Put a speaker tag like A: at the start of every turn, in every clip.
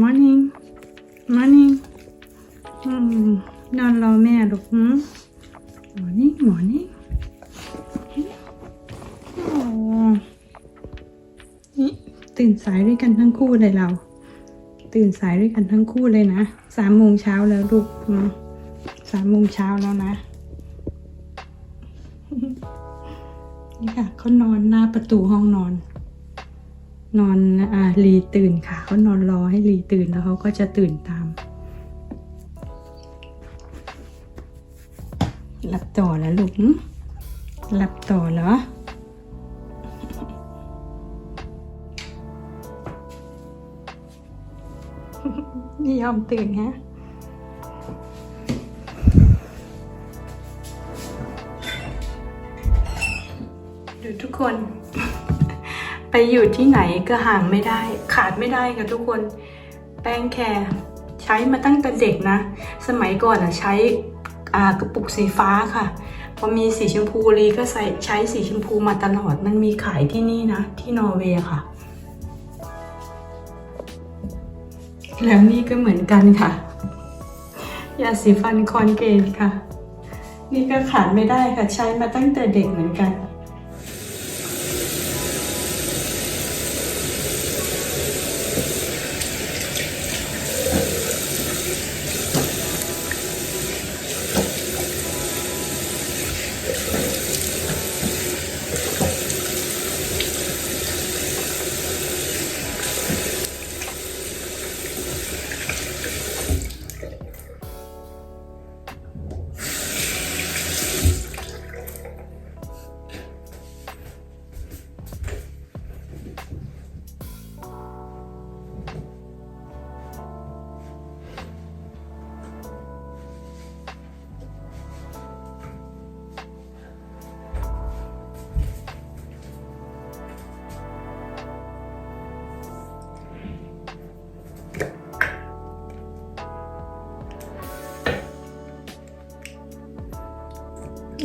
A: morning morning อืมนอนรอแม่ลูกม morning morning โอ้นี่ตื่นสายด้วยกันทั้งคู่เลยเรา ตื่นสายด้วยกันทั้งคู่เลยนะสามโมงเช้าแล้วลูกสามโมงเช้าแล้วนะ นี่ค่ะเขานอนหน้าประตูห้องนอน นอนอ่าลีตื่นค่ะเขานอนรอให้ลีตื่นแล้วเขาก็จะตื่นตาม หลับต่อแล้วลูกหลับต่อเหรอนี่ยอมตื่นฮะดูทุกคน ไปอยู่ที่ไหนก็ห่างไม่ได้ ขาดไม่ได้ค่ะทุกคน แป้งแคร์ใช้มาตั้งแต่เด็กนะ สมัยก่อนอะใช้กระปุกสีฟ้าค่ะ พอมีสีชมพูลีก็ใส่ใช้สีชมพูมาตลอด มันมีขายที่นี่นะ ที่นอร์เวย์ค่ะ แล้วนี่ก็เหมือนกันค่ะ ยาสีฟันคอนเกตค่ะ นี่ก็ขาดไม่ได้ค่ะ ใช้มาตั้งแต่เด็กเหมือนกัน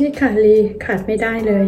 A: ที่ขาลีขาดไม่ได้เลย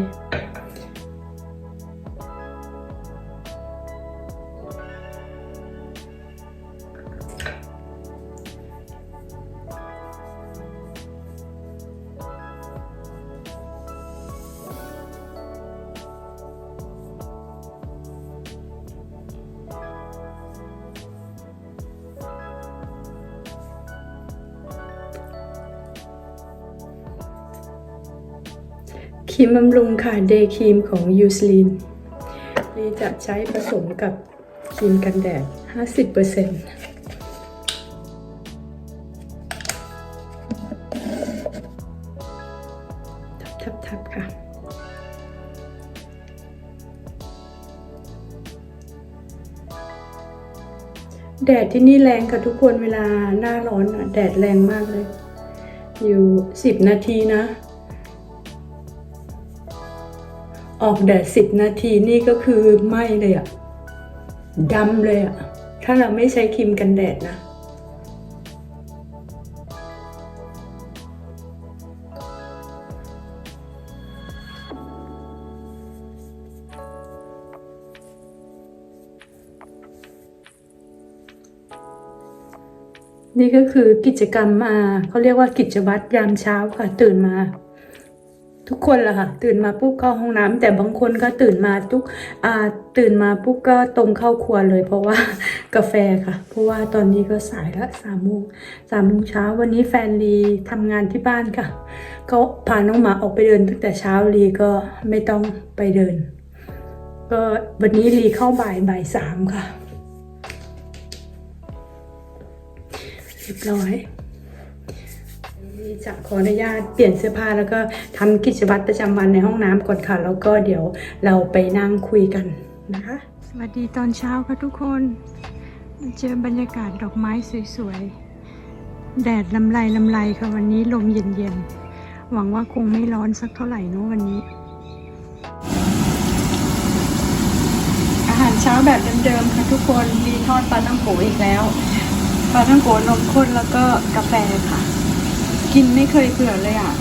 A: รีมบำรุงค่ะเดย์ครีมของยูสลีนลีจะใช้ผสมกับครีมกันแดด 50%ทับทับๆค่ะ แดดที่นี่แรงค่ะทุกคนเวลาหน้าร้อนอะ แดดแรงมากเลย อยู่ 10 นาทีนะ ออกแดดสิบนาทีนี่ก็คือไหม้เลยอะดำเลยอะถ้าเราไม่ใช้ครีมกันแดดนะนี่ก็คือกิจกรรมมาเขาเรียกว่ากิจวัตรยามเช้าค่ะ ตื่นมา ทุกคนละค่ะ ตื่นมาปุ๊บเข้าห้องน้ำแต่บางคนก็ตื่นมาทุกอ่าตื่นมาปุ๊บก็ตรงเข้าครัวเลย เพราะว่ากาแฟค่ะ เพราะว่าตอนนี้ก็สายละสามโมงสามโมงเช้าวันนี้แฟนลีทำงานที่บ้านค่ะเขาพาน้องหมาออกไปเดินตั้งแต่เช้าลีก็ไม่ต้องไปเดิน ก็วันนี้ลีเข้าบ่ายบ่ายสามค่ะเรียบร้อย จะขออนุญาตเปลี่ยนเสื้อผ้าแล้วก็ทำกิจวัตรประจำวันในห้องน้ำก่อนค่ะ แล้วก็เดี๋ยวเราไปนั่งคุยกันนะคะ สวัสดีตอนเช้าค่ะทุกคน เจอบรรยากาศดอกไม้สวยๆ แดดลำไรลำไรค่ะวันนี้ลมเย็นๆ หวังว่าคงไม่ร้อนสักเท่าไหร่เนอะวันนี้ อาหารเช้าแบบเดิมๆค่ะทุกคน มีทอดปลาตั้งโกอีกแล้วปลาตั้งโกนมข้นแล้วก็กาแฟค่ะ กินไม่เคยเบื่อเลยอะ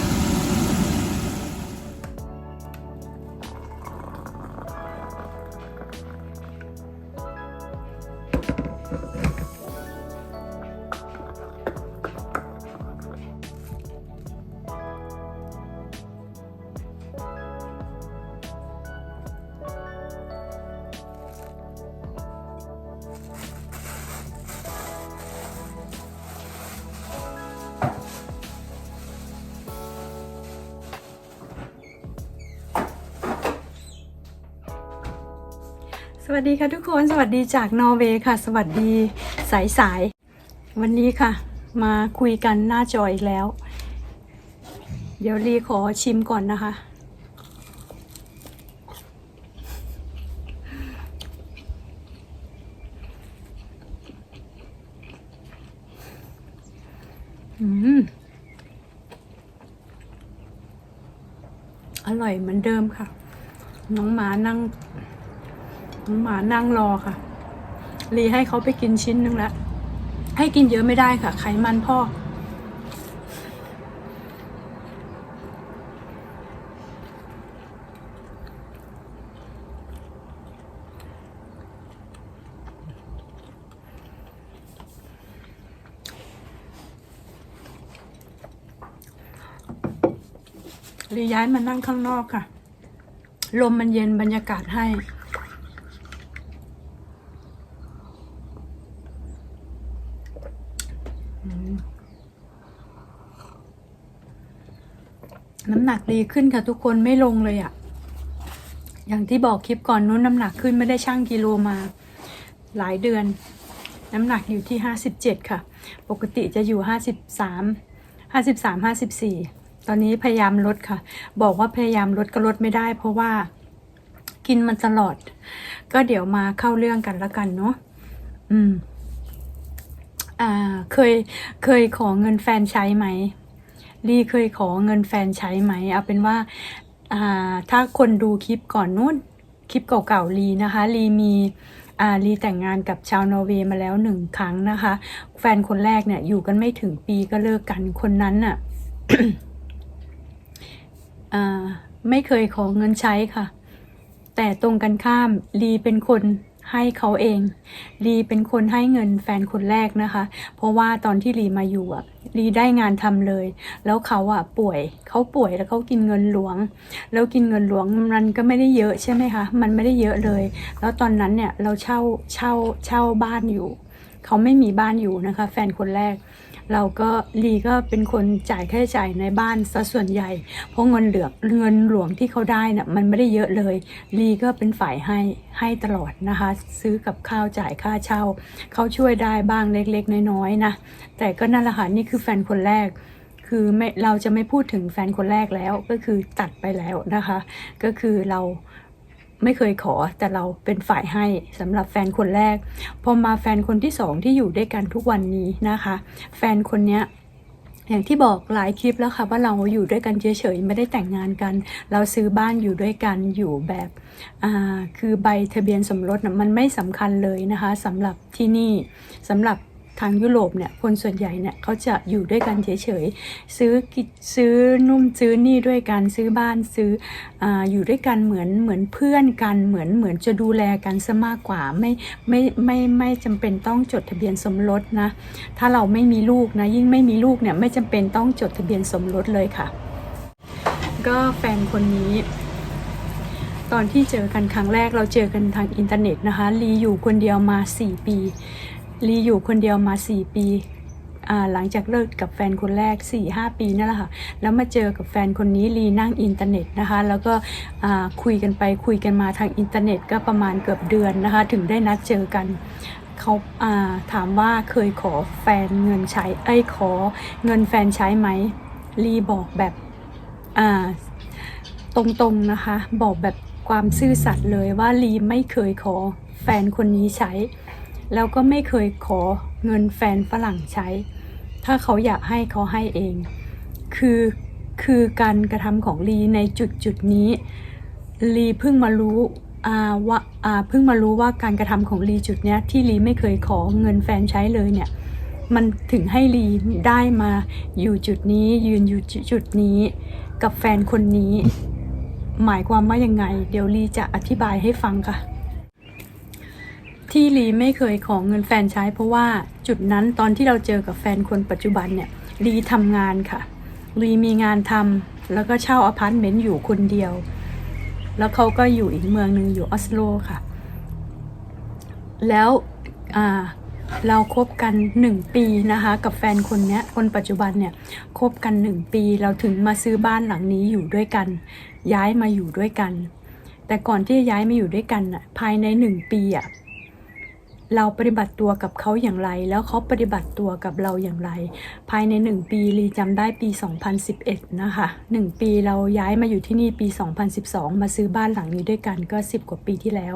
A: วัสดีค่ะทุกคนสวัสดีจากนอร์เวย์ค่ะ สวัสดีสายสายๆวันนี้ค่ะ มาคุยกันหน้าจออีกแล้ว เดี๋ยวรีขอชิมก่อนนะคะ อืม อร่อยเหมือนเดิมค่ะ น้องหมานั่ง หมานั่งรอค่ะรีให้เขาไปกินชิ้นหนึ่งแล้วให้กินเยอะไม่ได้ค่ะ ไขมันพ่อ รีย้ายมานั่งข้างนอกค่ะ ลมมันเย็นบรรยากาศให้ น้ำหนัก ดีขึ้นค่ะทุกคนไม่ลงเลยอะ่ะ อย่างที่บอกคลิปก่อนนู้นน้ำหนักขึ้นไม่ได้ชั่งกิโลมา หลายเดือน น้ำหนักอยู่ที่ห้าสิบเจ็ดค่ะ ปกติจะอยู่ห้าสิบสามห้าสิบสามห้าสิบสี่ตอนนี้พยายามลดค่ะ บอกว่าพยายามลดก็ลดไม่ได้ เพราะว่ากินมันตลอด ก็เดี๋ยวมาเข้าเรื่องกันล้วกันเนาะอืม อ่า เคยเคยขอเงินแฟนใช้ไหม ลีเคยขอเงินแฟนใช้ไหมเอาเป็นว่าถ้าคนดูคลิปก่อนนู้นคลิปเก่าๆลีนะคะลีมีอาลีแต่งงานกับชาวนอร์เวย์มาแล้วหนึ่งครั้งนะคะ แฟนคนแรกเนี่ยอยู่กันไม่ถึงปีก็เลิกกันคนนั้นน่ะไม่เคยขอเงินใช้ค่ะ แต่ตรงกันข้ามลีเป็นคน ให้เขาเองลีเป็นคนให้เงินแฟนคนแรกนะคะ เพราะว่าตอนที่ลีมาอยู่อะลีได้งานทำเลย แล้วเขาอะป่วยเขาป่วยแล้วเขากินเงินหลวง แล้วกินเงินหลวงมันก็ไม่ได้เยอะใช่ไหมคะมันไม่ได้เยอะเลย แล้วตอนนั้นเนี่ยเราเช่าเช่าเช่าบ้านอยู่ เขาไม่มีบ้านอยู่นะคะ แฟนคนแรก เราก็ลีก็เป็นคนจ่ายค่าใช้จ่ายในบ้านซะส่วนใหญ่ เพราะเงินเหลือเงินหลวงที่เขาได้น่ะมันไม่ได้เยอะเลยลีก็เป็นฝ่ายให้ให้ตลอดนะคะ ซื้อกับข้าวจ่ายค่าเช่าเขาช่วยได้บ้างเล็กๆ น้อยๆนะแต่ก็นั่นแหละค่ะนี่คือแฟนคนแรกคือไม่เราจะไม่พูดถึงแฟนคนแรกแล้วก็คือตัดไปแล้วนะคะ ก็คือเรา ไม่เคยขอแต่เราเป็นฝ่ายให้สำหรับแฟนคนแรก พอมาแฟนคนที่สองที่อยู่ด้วยกันทุกวันนี้นะคะ แฟนคนเนี้ยอย่างที่บอกหลายคลิปแล้วค่ะว่าเราอยู่ด้วยกันเฉยๆไม่ได้แต่งงานกัน เราซื้อบ้านอยู่ด้วยกันอยู่แบบอ่าคือใบทะเบียนสมรสนะมันไม่สำคัญเลยนะคะสำหรับที่นี่สำหรับ ทางยุโรปเนี่ยคนส่วนใหญ่เนี่ยเขาจะอยู่ด้วยกันเฉยๆซื้อกิซื้อนุ่มซื้อนี่ด้วยกันซื้อบ้านซื้อออยู่ด้วยกันเหมือนเหมือนเพื่อนกันเหมือนเหมือนจะดูแลกันซะมากกว่าไม่ไม่ไม่ไม่จำเป็นต้องจดทะเบียนสมรสนะถ้าเราไม่มีลูกนะยิ่งไม่มีลูกเนี่ยไม่จำเป็นต้องจดทะเบียนสมรสเลยค่ะ ก็แฟนคนนี้ตอนที่เจอกันครั้งแรกเราเจอกันทางอินเทอร์เน็ตนะคะลีอยู่คนเดียวมา 4 ปี ลีอยู่คนเดียวมา4ปีอ่าหลังจากเลิกกับแฟนคนแรก 4-5 ปีนั่นแหละค่ะ แล้วมาเจอกับแฟนคนนี้ลีนั่งอินเทอร์เน็ตนะคะ แล้วก็คุยกันไปคุยกันมาทางอินเทอร์เน็ตก็ประมาณเกือบเดือนนะคะ ถึงได้นัดเจอกันเขาาถามว่าเคยขอแฟนเงินใช้เอ้ขอเงินแฟนใช้ไหมลีบอกแบบตรงๆนะคะ บอกแบบความซื่อสัตย์เลยว่าลีไม่เคยขอแฟนคนนี้ใช้ แล้วก็ไม่เคยขอเงินแฟนฝรั่งใช้ ถ้าเขาอยากให้เขาให้เอง คือคือการกระทำของลีในจุดจุดนี้ ลีเพิ่งมารู้อาว่าอาเพิ่งมารู้ว่าการกระทำของลีจุดเนี้ยที่ลีไม่เคยขอเงินแฟนใช้เลยเนี่ยมันถึงให้ลีได้มาอยู่จุดนี้ยืนอยู่จุดนี้ กับแฟนคนนี้ หมายความว่ายังไง เดี๋ยวลีจะอธิบายให้ฟังค่ะ ที่ลีไม่เคยขอเงินแฟนใช้ เพราะว่าจุดนั้นตอนที่เราเจอกับแฟนคนปัจจุบันเนี่ยลีทำงานค่ะลีมีงานทำแล้วก็เช่าอพาร์ตเมนต์อยู่คนเดียว แล้วเขาก็อยู่อีกเมืองหนึ่งอยู่ออสโลค่ะ แล้วเราคบกันหนึ่งปีนะคะ กับแฟนคนเนี้ยคนปัจจุบันเนี่ยคบกันหนึ่งปีเราถึงมาซื้อบ้านหลังนี้อยู่ด้วยกัน ย้ายมาอยู่ด้วยกัน แต่ก่อนที่จะย้ายมาอยู่ด้วยกันน่ะภายในหนึ่งปีอะ เราปฏิบัติตัวกับเขาอย่างไร แล้วเขาปฏิบัติตัวกับเราอย่างไร ภายในหนึ่งปีลีจำได้ปี 2011 นะคะหนึ่งปีเราย้ายมาอยู่ที่นี่ปี 2012 มาซื้อบ้านหลังนี้ด้วยกันก็ 10 กว่าปีที่แล้ว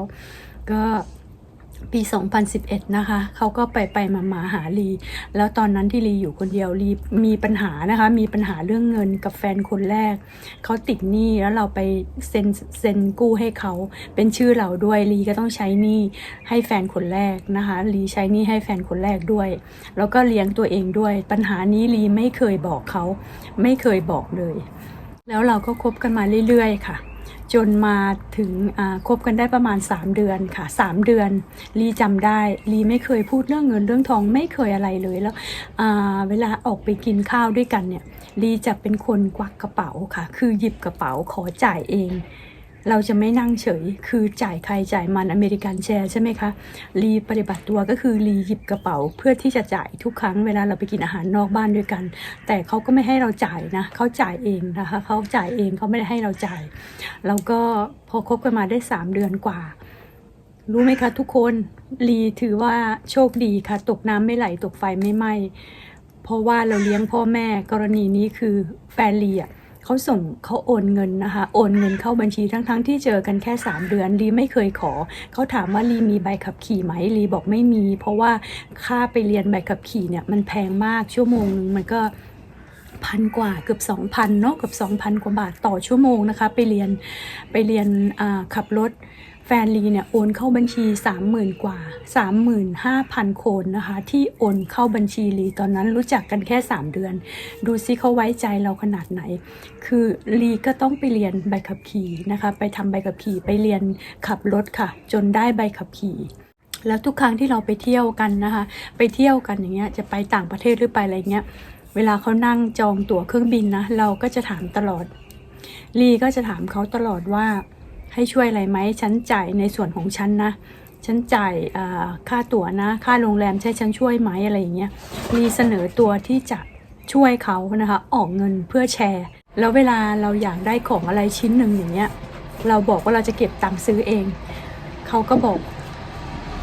A: ก็ ปี 2011 นะคะ เขาก็ไปไปมามาหาลี แล้วตอนนั้นที่ลีอยู่คนเดียวลีมีปัญหานะคะ มีปัญหาเรื่องเงินกับแฟนคนแรก เขาติดหนี้แล้วเราไปเซ็นเซ็นกู้ให้เขา เป็นชื่อเราด้วยลีก็ต้องใช้หนี้ให้แฟนคนแรกนะคะ ลีใช้หนี้ให้แฟนคนแรกด้วย แล้วก็เลี้ยงตัวเองด้วย ปัญหานี้ลีไม่เคยบอกเขา ไม่เคยบอกเลย แล้วเราก็คบกันมาเรื่อยๆ ค่ะ จนมาถึงคบกันได้ประมาณ 3 เดือนค่ะ 3 เดือนลีจำได้ลีไม่เคยพูดเรื่องเงินเรื่องทองไม่เคยอะไรเลยแล้วเวลาออกไปกินข้าวด้วยกันเนี่ยลีจะเป็นคนกวักกระเป๋าค่ะ คือหยิบกระเป๋าขอจ่ายเอง เราจะไม่นั่งเฉย คือจ่ายใครจ่ายมันอเมริกันแชร์ใช่ไหมคะลีปฏิบัติตัวก็คือลีหยิบกระเป๋าเพื่อที่จะจ่ายทุกครั้งเวลาเราไปกินอาหารนอกบ้านด้วยกัน แต่เขาก็ไม่ให้เราจ่ายนะ เขาจ่ายเองนะคะเขาจ่ายเองเขาไม่ได้ให้เราจ่าย แล้วก็พอคบกันมาได้สามเดือนกว่า รู้ไหมคะทุกคนลีถือว่าโชคดีค่ะ ตกน้ำไม่ไหลตกไฟไม่ไหม้เพราะว่าเราเลี้ยงพ่อแม่กรณีนี้คือแฟนลีอะ เขาส่งเขาโอนเงินนะคะโอนเงินเข้าบัญชีทั้งๆทที่เจอกันแค่ 3 เดือนลีไม่เคยขอ เขาถามว่าลีมีใบขับขี่ไหมลีบอกไม่มี เพราะว่าค่าไปเรียนใบขับขี่เนี่ยมันแพงมากชั่วโมงนึงมันก็พันกว่าเกือบ 2,000เนาะเกือบ2,000 กว่าบาทต่อชั่วโมงนะคะ ไปเรียนไปเรียนขับรถ แฟนลีเนี่ยโอนเข้าบัญชี 30,000 กว่า 35,000 คนนะคะ ที่โอนเข้าบัญชีลีตอนนั้นรู้จักกันแค่ 3 เดือน ดูซิเขาไว้ใจเราขนาดไหน คือลีก็ต้องไปเรียนใบขับขี่นะคะ ไปทำใบขับขี่ไปเรียนขับรถค่ะ จนได้ใบขับขี่แล้วทุกครั้งที่เราไปเที่ยวกันนะคะ ไปเที่ยวกันอย่างเงี้ยจะไปต่างประเทศหรือไปอะไรเงี้ย เวลาเขานั่งจองตั๋วเครื่องบินนะ เราก็จะถามตลอดลีก็จะถามเขาตลอดว่า ให้ช่วยอะไรไหมฉันจ่ายในส่วนของฉันนะฉันจ่ายค่าตั๋วนะ ค่าโรงแรมใช่ฉันช่วยไหมอะไรอย่างเงี้ยลีเสนอตัวที่จะช่วยเขานะคะออกเงินเพื่อแชร์ แล้วเวลาเราอยากได้ของอะไรชิ้นหนึ่งอย่างเงี้ยเราบอกว่าเราจะเก็บตังค์ซื้อเอง เขาก็บอก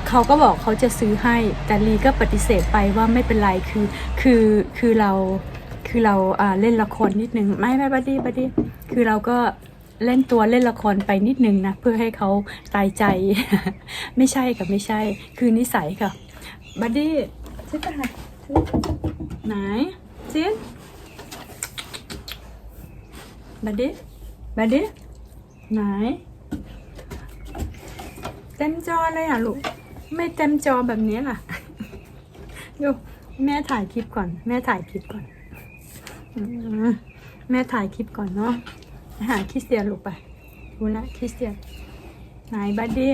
A: เขาก็บอกเขาจะซื้อให้ แต่ลีก็ปฏิเสธไปว่าไม่เป็นไรคือคือคือเราคือเราอ่าเล่นละครนิดนึงไม่ไม่บัดดี้บัดดี้คือเราก็ เล่นตัวเล่นละครไปนิดนึงนะ เพื่อให้เขาตายใจ ไม่ใช่ค่ะไม่ใช่ คือนิสัยค่ะบัดดี้ชิดไปค่ะไหนชิดบัดดี้บัดดี้ไหน เต็มจอเลยอะลูก ไม่เต็มจอแบบนี้ล่ะดูแม่ถ่ายคลิปก่อน แม่ถ่ายคลิปก่อน แม่ถ่ายคลิปก่อนเนาะ หาคริสเตียนลูกไปดูนะคริสเตียนไหนบัดดี้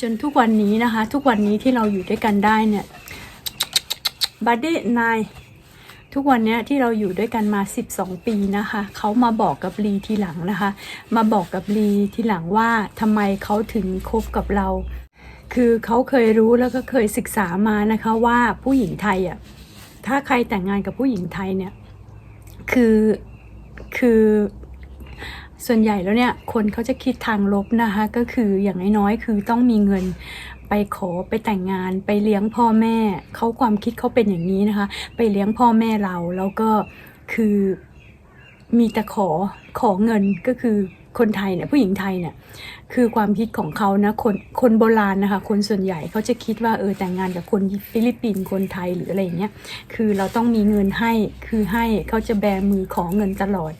A: จนทุกวันนี้นะคะ ทุกวันนี้ที่เราอยู่ด้วยกันได้เนี่ยบัดดี้นายทุกวันนี้ที่เราอยู่ด้วยกันมา 12 ปีนะคะ เขามาบอกกับลีทีหลังนะคะ มาบอกกับลีทีหลังว่าทำไมเขาถึงคบกับเรา คือเขาเคยรู้แล้วก็เคยศึกษามานะคะว่าผู้หญิงไทยอะถ้าใครแต่งงานกับผู้หญิงไทยเนี่ย คือ คือส่วนใหญ่แล้วเนี่ยคนเขาจะคิดทางลบนะคะก็คืออย่างน้อยๆคือต้องมีเงินไปขอไปแต่งงานไปเลี้ยงพ่อแม่เขาความคิดเขาเป็นอย่างนี้นะคะ ไปเลี้ยงพ่อแม่เราแล้วก็คือมีแต่ขอขอเงินก็คือ คนไทยเนี่ยผู้หญิงไทยเนี่ยคือความคิดของเขานะคนคนโบราณนะคะคนส่วนใหญ่เขาจะคิดว่าเออแต่งงานกับคนฟิลิปปินส์คนไทยหรืออะไรอย่างเงี้ยคือเราต้องมีเงินให้คือให้เขาจะแบมือขอเงินตลอด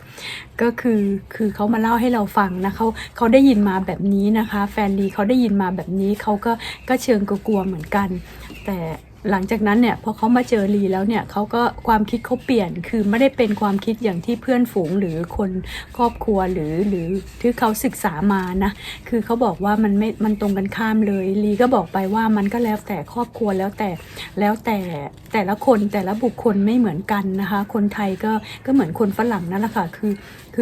A: ก็คือคือเขามาเล่าให้เราฟังนะเขาเขาได้ยินมาแบบนี้นะคะ แฟนดีเขาได้ยินมาแบบนี้เขาก็ก็เชิงกลัวเหมือนกัน แต่ หลังจากนั้นเนี่ยพอเขามาเจอลีแล้วเนี่ยเขาก็ความคิดเขาเปลี่ยนคือไม่ได้เป็นความคิดอย่างที่เพื่อนฝูงหรือคนครอบครัวหรือหรือที่เขาศึกษามานะคือเขาบอกว่ามันไม่มันตรงกันข้ามเลยลีก็บอกไปว่ามันก็แล้วแต่ครอบครัวแล้วแต่แล้วแต่แต่ละคนแต่ละบุคคลไม่เหมือนกันนะคะ คนไทยก็ก็เหมือนคนฝรั่งนั่นแหละค่ะคือ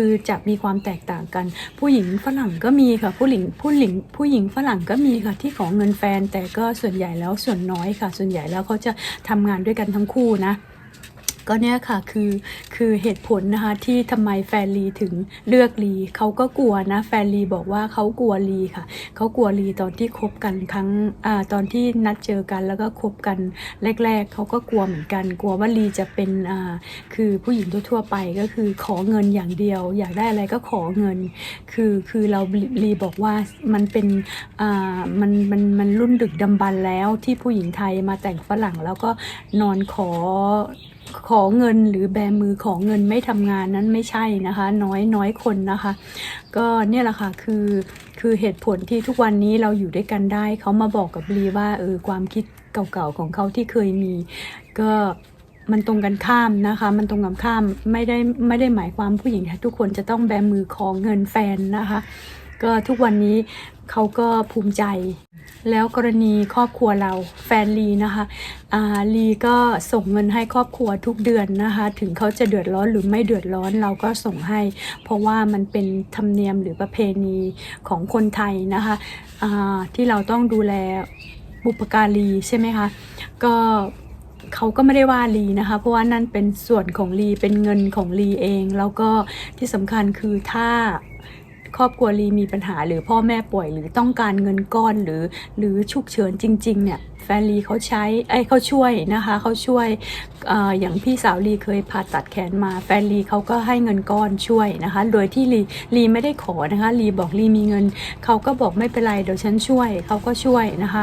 A: คือจะมีความแตกต่างกัน ผู้หญิงฝรั่งก็มีค่ะผู้หญิงผู้หญิงผู้หญิงฝรั่งก็มีค่ะที่ขอเงินแฟน แต่ก็ส่วนใหญ่แล้วส่วนน้อยค่ะ ส่วนใหญ่แล้วเขาจะทำงานด้วยกันทั้งคู่นะ ก็เนี่ยค่ะคือคือเหตุผลนะคะที่ทำไมแฟนลีถึงเลือกลีเขาก็กลัวนะแฟนลีบอกว่าเขากลัวลีค่ะเขากลัวลีตอนที่คบกันครั้งอ่าตอนที่นัดเจอกันแล้วก็คบกันแรก ๆเขาก็กลัวเหมือนกัน กลัวว่าลีจะเป็นอ่าคือผู้หญิงทั่วๆไปก็คือขอเงินอย่างเดียว อยากได้อะไรก็ขอเงิน คือคือเราลีบอกว่ามันเป็นอ่ามันมันมันรุ่นดึกดำบรรพ์แล้วที่ผู้หญิงไทยมาแต่งฝรั่งแล้วก็นอนขอ ขอเงินหรือแบมือขอเงินไม่ทำงานนั้นไม่ใช่นะคะ น้อยน้อยคนนะคะ ก็เนี่ยแหละค่ะคือคือเหตุผลที่ทุกวันนี้เราอยู่ด้วยกันได้ เขามาบอกกับลีว่าเออความคิดเก่าๆของเขาที่เคยมี ก็มันตรงกันข้ามนะคะ มันตรงกันข้ามไม่ได้ไม่ได้หมายความผู้หญิงทุกคนจะต้องแบมือขอเงินแฟนนะคะ ก็ทุกวันนี้ เขาก็ภูมิใจ แล้วกรณีครอบครัวเราแฟนลีนะคะอ่าลีก็ส่งเงินให้ครอบครัวทุกเดือนนะคะ ถึงเขาจะเดือดร้อนหรือไม่เดือดร้อนเราก็ส่งให้ เพราะว่ามันเป็นธรรมเนียมหรือประเพณีของคนไทยนะคะอ่าที่เราต้องดูแลบุปการีใช่ไหมคะก็เขาก็ไม่ได้ว่าลีนะคะ เพราะว่านั่นเป็นส่วนของลีเป็นเงินของลีเอง แล้วก็ที่สำคัญคือถ้า ครอบครัวลีมีปัญหาหรือพ่อแม่ป่วยหรือต้องการเงินก้อนหรือหรือฉุกเฉินจริง ๆ เนี่ยแฟนลีเขาใช้ไอ้เขาช่วยนะคะเขาช่วยออย่างพี่สาวลีเคยผ่าตัดแขนมาแฟนลีเขาก็ให้เงินก้อนช่วยนะคะ โดยที่ลีลีไม่ได้ขอนะคะลีบอกลีมีเงินเขาก็บอกไม่เป็นไรเดี๋ยวฉันช่วยเขาก็ช่วยนะคะ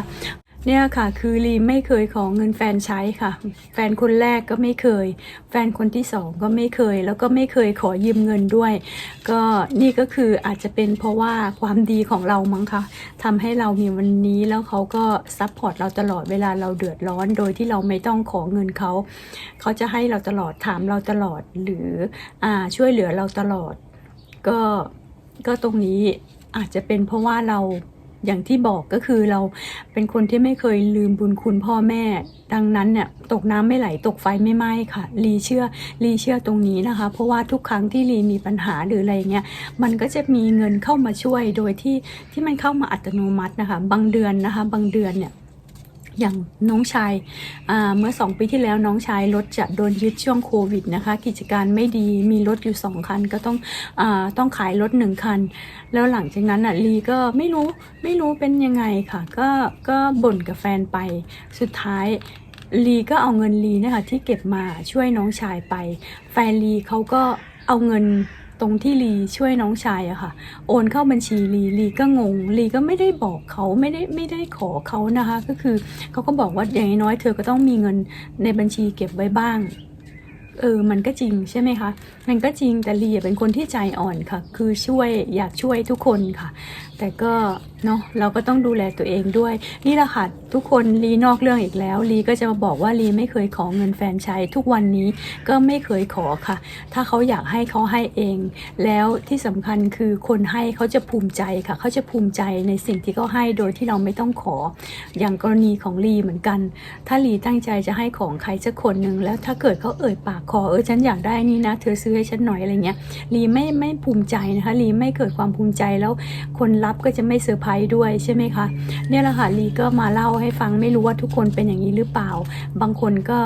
A: เนี่ยค่ะคือลีไม่เคยขอเงินแฟนใช้ค่ะ แฟนคนแรกก็ไม่เคย แฟนคนที่สองก็ไม่เคย แล้วก็ไม่เคยขอยืมเงินด้วย ก็นี่ก็คืออาจจะเป็นเพราะว่าความดีของเรามั้งคะทำให้เรามีวันนี้แล้วเขาก็ซัพพอร์ตเราตลอดเวลาเราเดือดร้อน โดยที่เราไม่ต้องขอเงินเขา เขาจะให้เราตลอดถามเราตลอดหรืออ่าช่วยเหลือเราตลอด ก็ก็ตรงนี้อาจจะเป็นเพราะว่าเรา อย่างที่บอกก็คือเราเป็นคนที่ไม่เคยลืมบุญคุณพ่อแม่ ดังนั้นเนี่ยตกน้ำไม่ไหลตกไฟไม่ไหม้ค่ะลีเชื่อลีเชื่อตรงนี้นะคะ เพราะว่าทุกครั้งที่ลีมีปัญหาหรืออะไรเงี้ยมันก็จะมีเงินเข้ามาช่วยโดยที่ที่มันเข้ามาอัตโนมัตินะคะ บางเดือนนะคะ บางเดือนเนี่ย อย่างน้องชายาเมื่อสองปีที่แล้วน้องชายรถจะโดนยึดช่วงโควิดนะคะ กิจการไม่ดีมีรถอยู่สองคัน ก็ต้องอต้องขายรถหนึ่งคัน แล้วหลังจากนั้นอะลีก็ไม่รู้ไม่รู้เป็นยังไงค่ะ ก็ก็บ่นกับแฟนไปสุดท้ายลีก็เอาเงินลีนะคะที่เก็บมาช่วยน้องชายไป แฟนลีเขาก็เอาเงิน ตรงที่ลีช่วยน้องชายอะค่ะ โอนเข้าบัญชีลีลีก็งงลีก็ไม่ได้บอกเขาไม่ได้ไม่ได้ขอเขานะคะ ก็คือเขาก็บอกว่าอย่างน้อยเธอก็ต้องมีเงินในบัญชีเก็บไว้บ้างเออ มันก็จริงใช่ไหมคะ มันก็จริงแต่ลีเป็นคนที่ใจอ่อนค่ะ คือช่วยอยากช่วยทุกคนค่ะแต่ก็เนาะเราก็ต้องดูแลตัวเองด้วย นี่แหละค่ะทุกคนลีนอกเรื่องอีกแล้วลีก็จะมาบอกว่าลีไม่เคยขอเงินแฟนใช้ทุกวันนี้ก็ไม่เคยขอค่ะ ถ้าเขาอยากให้เขาให้เอง แล้วที่สำคัญคือคนให้เขาจะภูมิใจค่ะเขาจะภูมิใจในสิ่งที่เขาให้โดยที่เราไม่ต้องขอ อย่างกรณีของลีเหมือนกัน ถ้าลีตั้งใจจะให้ของใครสักคนหนึ่งแล้วถ้าเกิดเขาเอ่ยปากขอเออฉันอยากได้นี่นะ เธอซื้อให้ฉันหน่อยอะไรเงี้ยลีไม่ไม่ภูมิใจนะคะลีไม่เกิดความภูมิใจแล้วคนรับก็จะไม่เซอร์ไพรส์ด้วยใช่ไหมคะเนี่ยแหละค่ะลีก็มาเล่าให้ฟังไม่รู้ว่าทุกคนเป็นอย่างนี้หรือเปล่า บางคนก็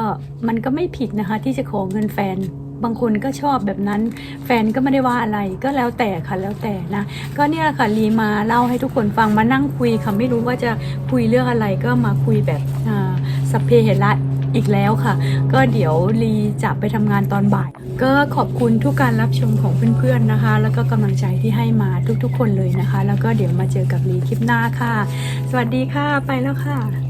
A: มันก็ไม่ผิดนะคะ ที่จะขอเงินแฟนบางคนก็ชอบแบบนั้น แฟนก็ไม่ได้ว่าอะไรก็แล้วแต่ค่ะแล้วแต่นะ ก็เนี่ยแหละค่ะลีมาเล่าให้ทุกคนฟังมานั่งคุยค่ะไม่รู้ว่าจะคุยเรื่องอะไรก็มาคุยแบบอ่าสัพเพเหระ อีกแล้วค่ะ ก็เดี๋ยวลีจะไปทำงานตอนบ่าย ก็ขอบคุณทุกการรับชมของเพื่อนๆนะคะ แล้วก็กำลังใจที่ให้มาทุกๆ คนเลยนะคะ แล้วก็เดี๋ยวมาเจอกับลีคลิปหน้าค่ะ สวัสดีค่ะไปแล้วค่ะ